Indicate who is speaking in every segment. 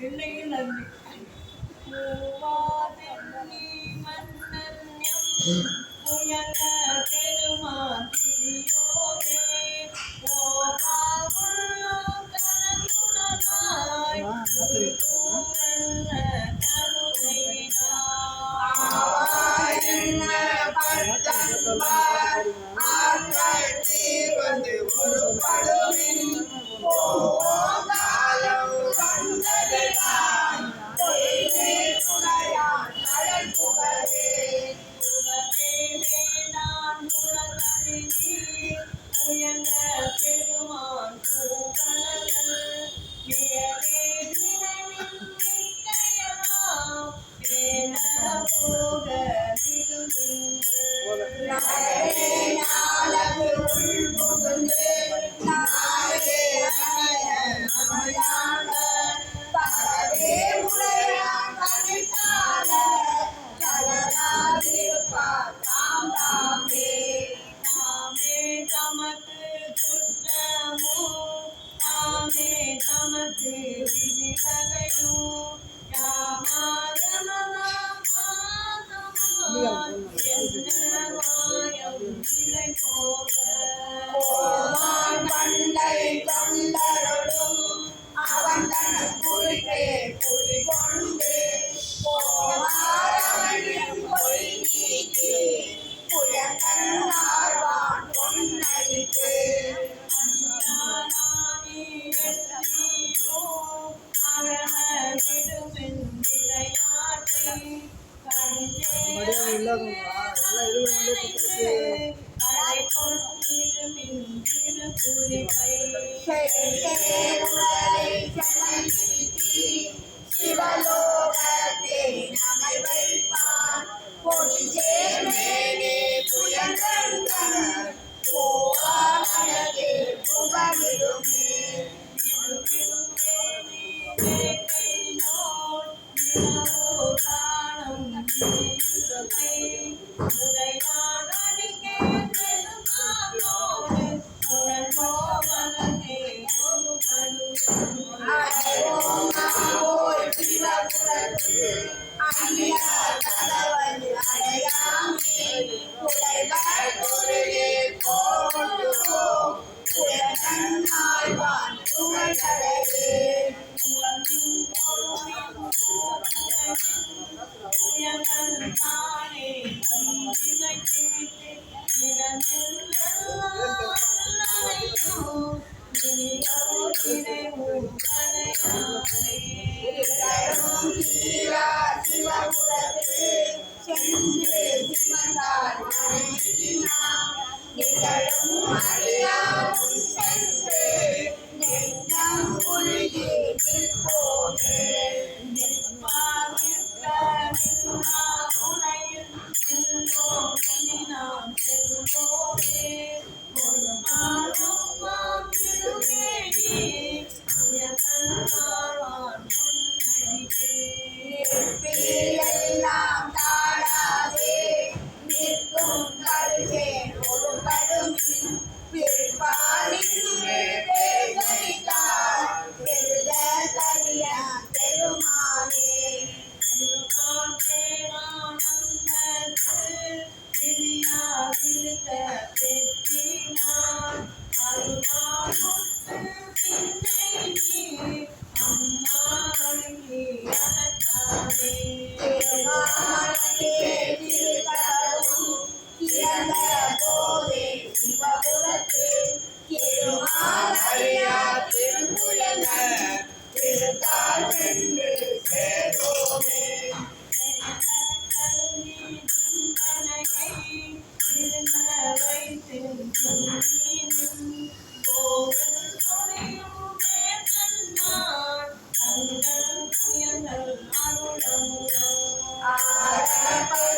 Speaker 1: கிளையிலந்து மூவாதென்னி மன்னன் எம் புயல பெருமாத்தியோதே ஓ பாவுள்ளோ கரகுணனாய்
Speaker 2: Hallelujah.
Speaker 1: மடியாவது இல்லாதவங்களா எல்லாம் இருக்கிறவங்களே
Speaker 2: பக்கத்துக்கு சிவலோகத்தை நம்மை வைப்பான் பொடி சேர்மேனே புயல் புகழிடுமே
Speaker 1: Thank you.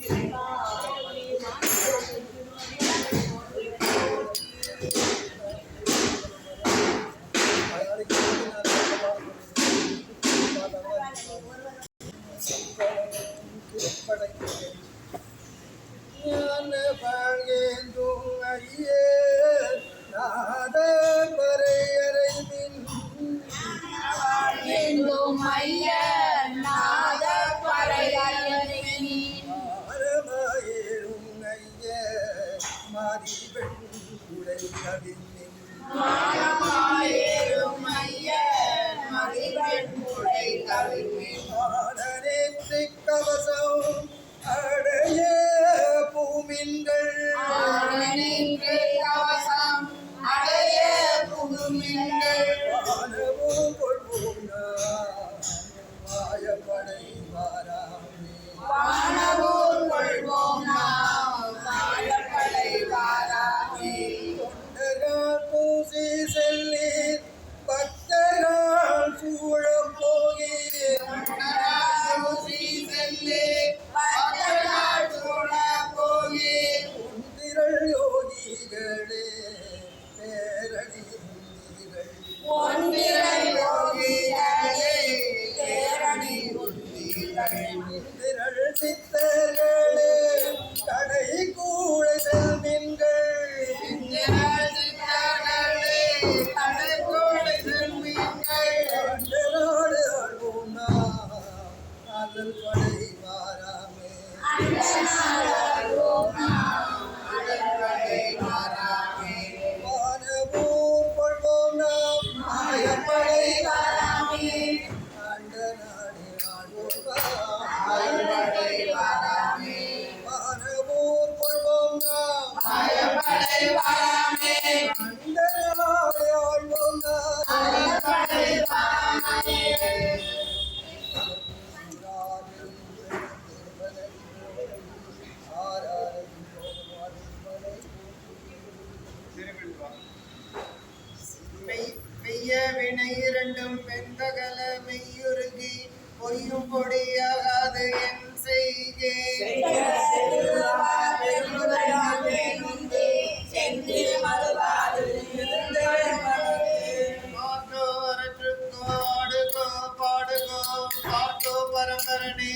Speaker 1: ஞான
Speaker 3: பரம்பரணி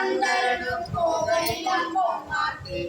Speaker 2: கொண்டருளும் கோவை அம்மோ மாற்றி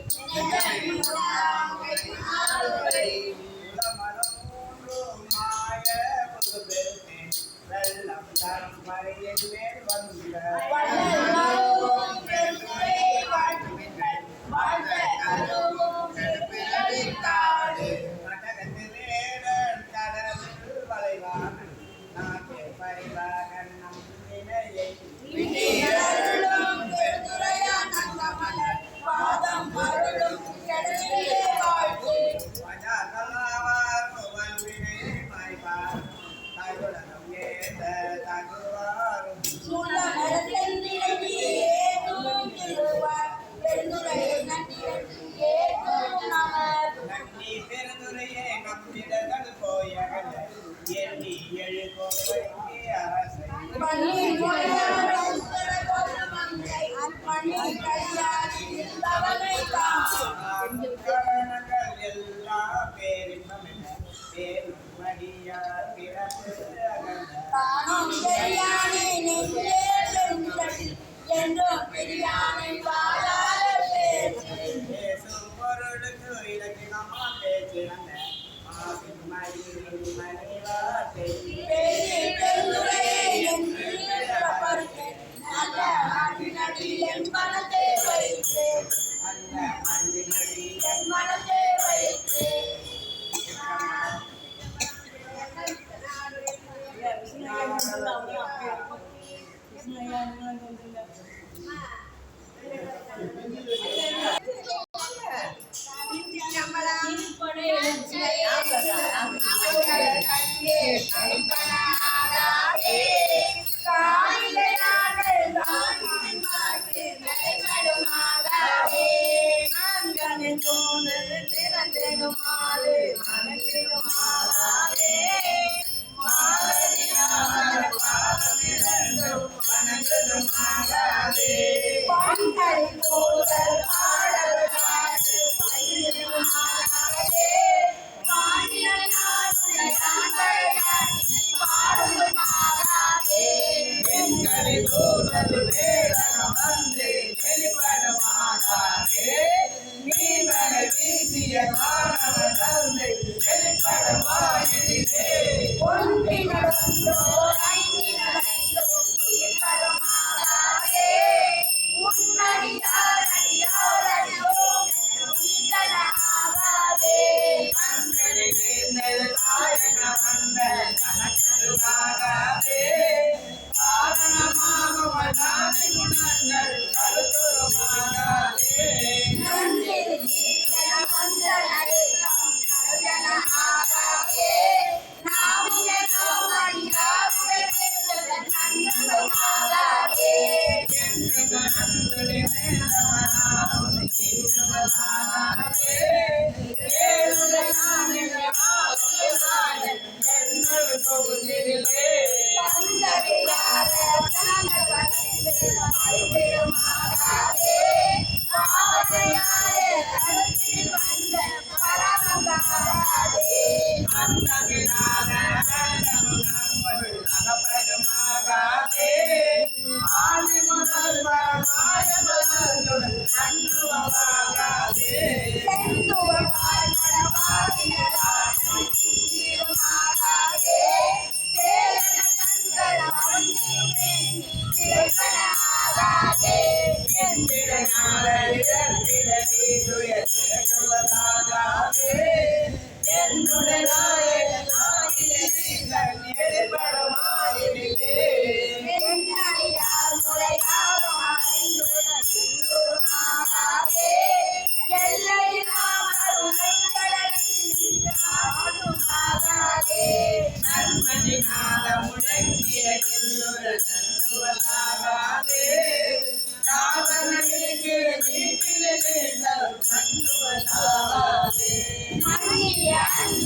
Speaker 2: என்றும் biryani Bala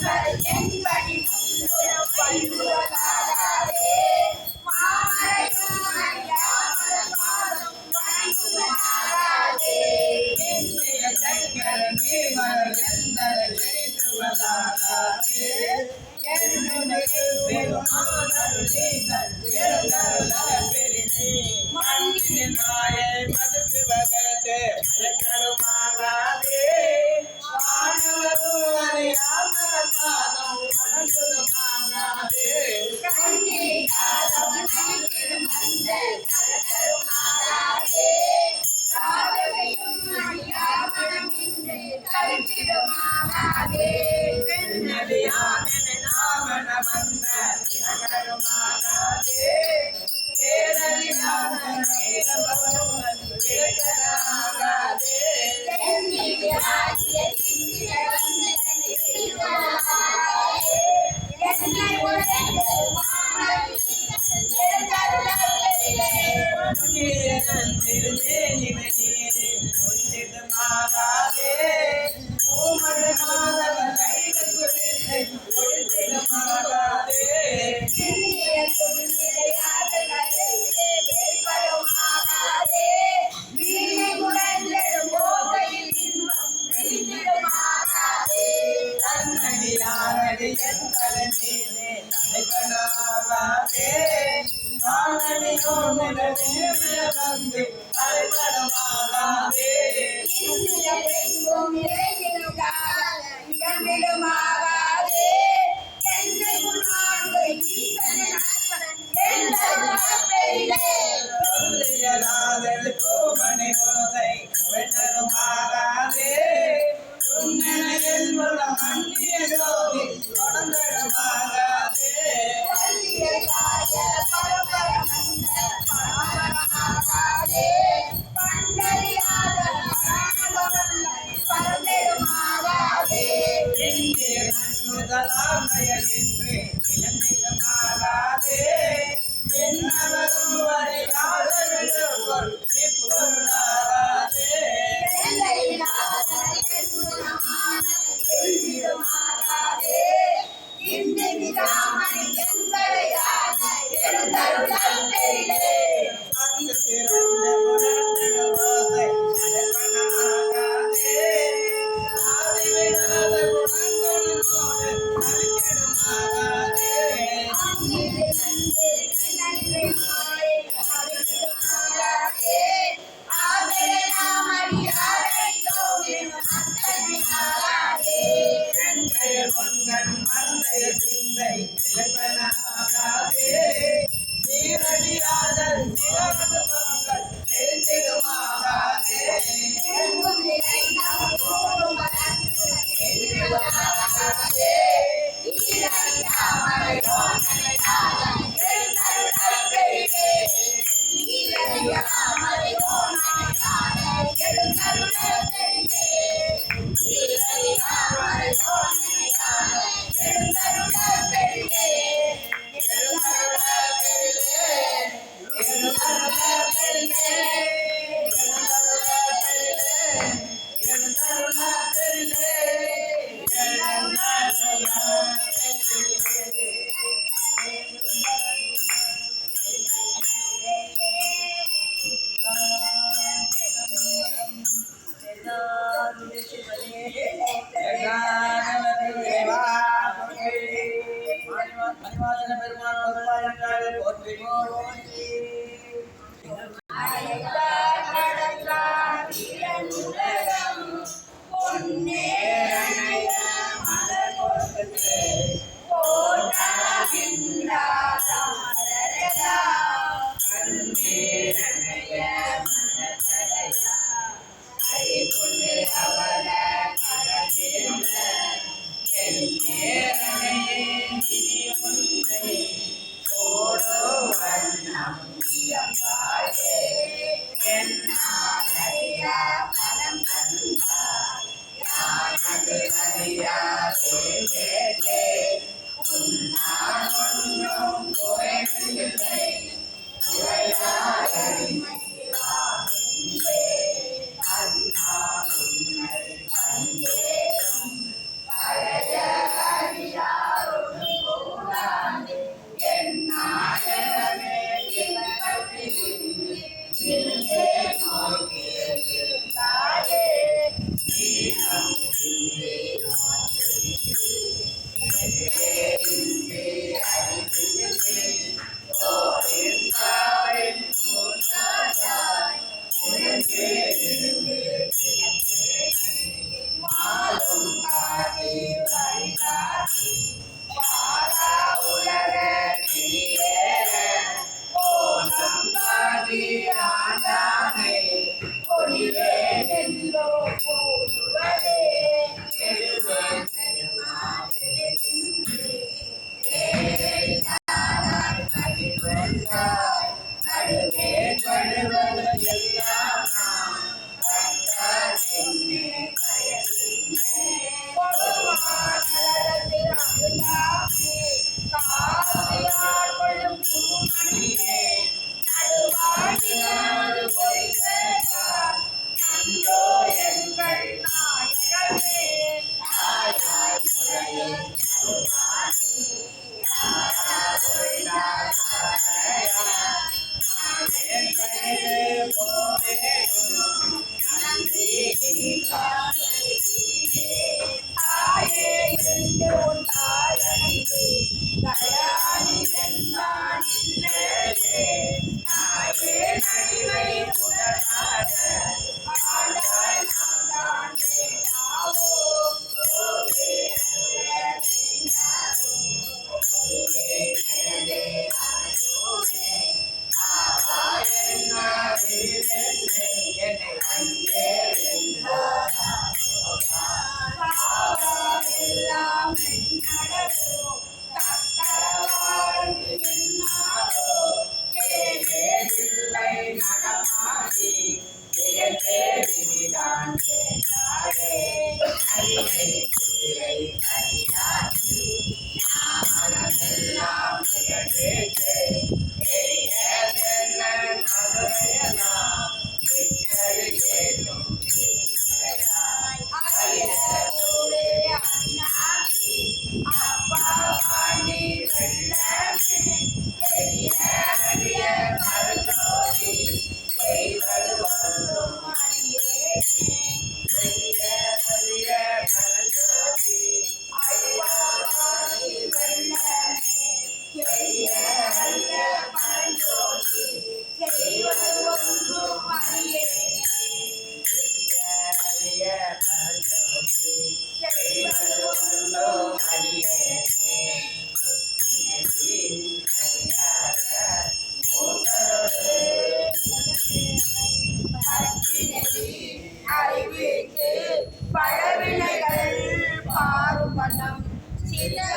Speaker 2: everybody.
Speaker 4: Sim, Pai.
Speaker 2: Yeah.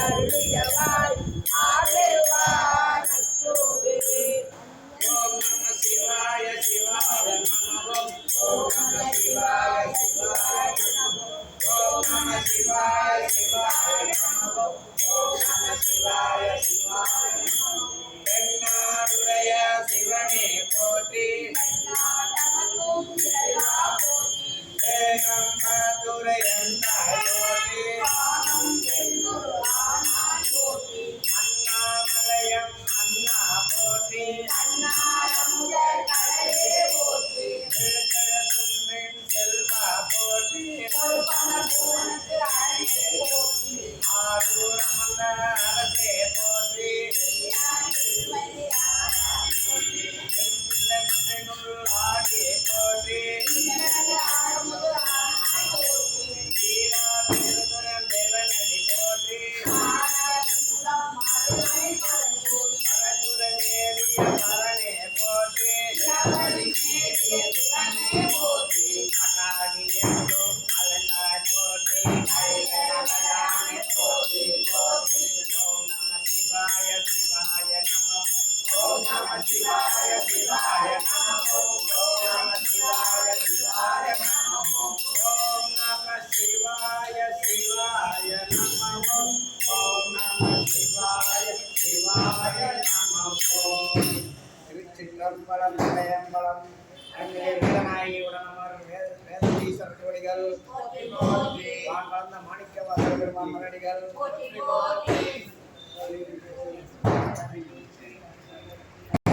Speaker 2: அம்மையனக்கு